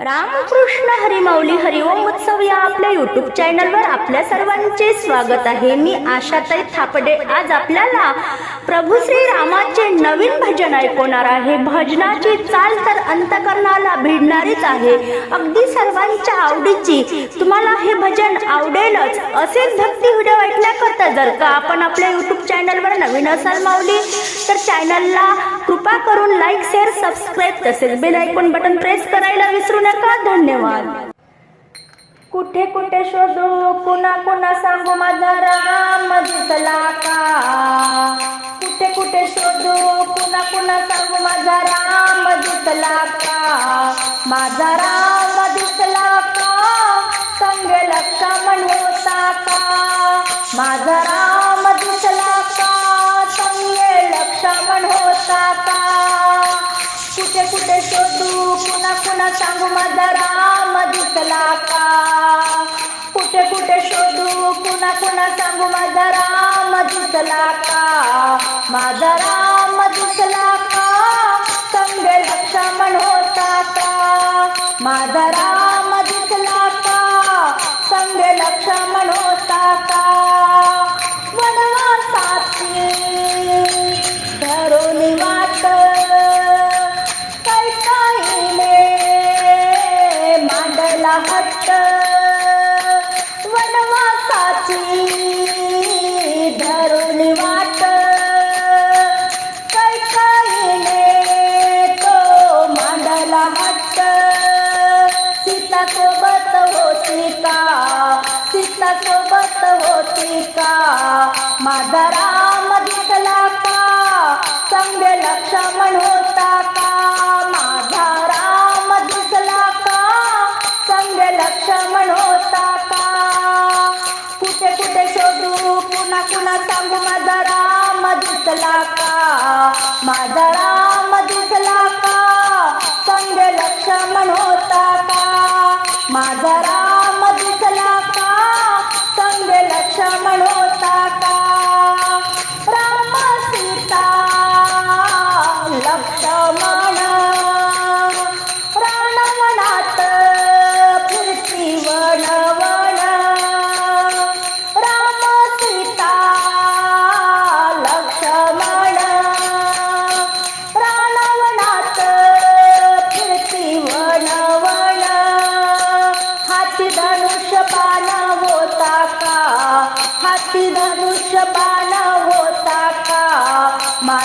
रामकृष्ण हरिमाऊली हरिओम उत्सव या आपल्या युट्यूब चॅनलवर आपल्या सर्वांचे स्वागत आहे. मी आशाताई थापडे. आज आपल्याला प्रभू श्री रामाचे नवीन भजन ऐकवणार आहे. भजनाची चाल तर अंतकरणाला भिडणारीच आहे. अगदी सर्वांच्या आवडीची. तुम्हाला हे भजन आवडेलच. असेच भक्ती व्हिडिओ ऐकण्याकरता जर का आपण आपल्या युट्यूब चॅनलवर नवीन असाल माऊली तर चॅनलला कृपा करून लाईक शेअर सबस्क्राईब तसेच बेल आयकॉन बटन प्रेस करायला विसरू नका. धन्यवाद. कुठे कुठे शोधू कुणा कुणा सांगू माझा राम दिसला का कुठे कुठे शोधू कुणा कुणा सांगू माझा राम दिसला का माझा राम दिसला का संगे लक्ष्मण होता का? माझा राम कुठे शोधू? कुणा कुणा सांगू माझा राम दिसला का? कुठे कुठे शोधू? पुन्हा पुन्हा सांगू माझा राम दिसला का? माझा राम दिसला का? संगे लक्ष्मण होता का? माझा राम लक्ष्मण होता का? माझा राम दिसला का? संगे लक्ष्मण होता का? कुठे कुठे शोधू? पुन्हा पुन्हा सांगू माझा राम दिसला का? माझा राम दिसला का? संग लक्ष्मण होता का? माझा राम दिसला का? संगे लक्ष्मण होता का?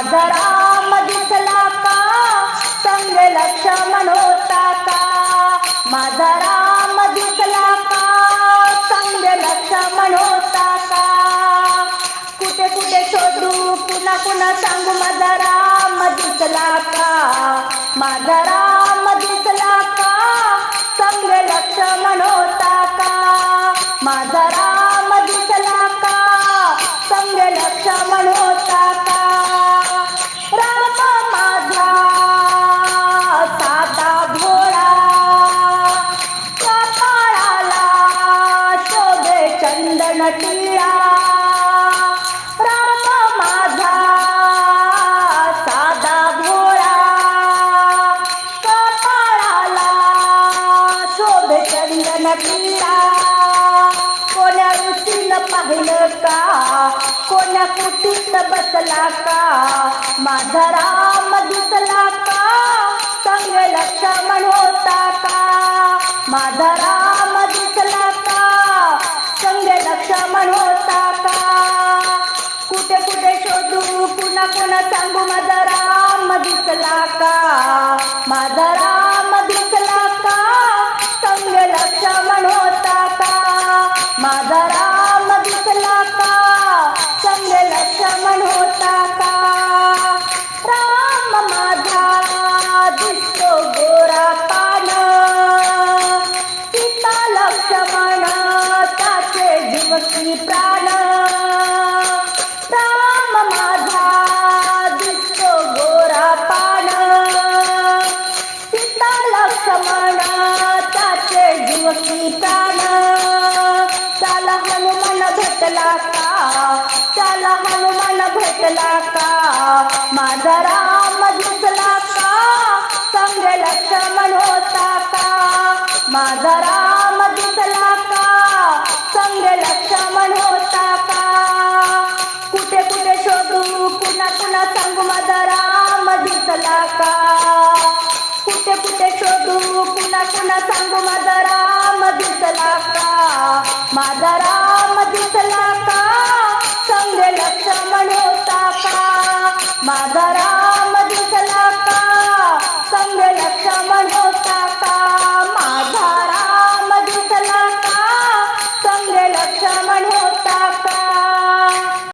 माझा राम दिसला का? संग लक्ष्मण होता का? माझा राम दिसला का? संग लक्ष्मण होता का? कुठे कुठे शोधू? पुन्हा पुन्हा सांगू माझा राम दिसला का? माझा राम कुटीत बसला का माझा राम का संगे लक्ष्मण होता का माझा राम दिसला का संगे लक्ष्मण होता का कुठे कुठे शोधू पुन्हा पुन्हा सांगू माझा राम दिसला का भेटला का? चाल हनुमान भेटला का? माझा राम दिसला का? संग लक्ष्मण होता का? माझा राम दिसला का? संग लक्ष्मण होता का कुठे कुठे शोधू कुणा कुणा सांगू माझा राम दिसला का कुठे कुठे शोधू कुणा कुणा सांगू माझा राम दिसला का माझा राम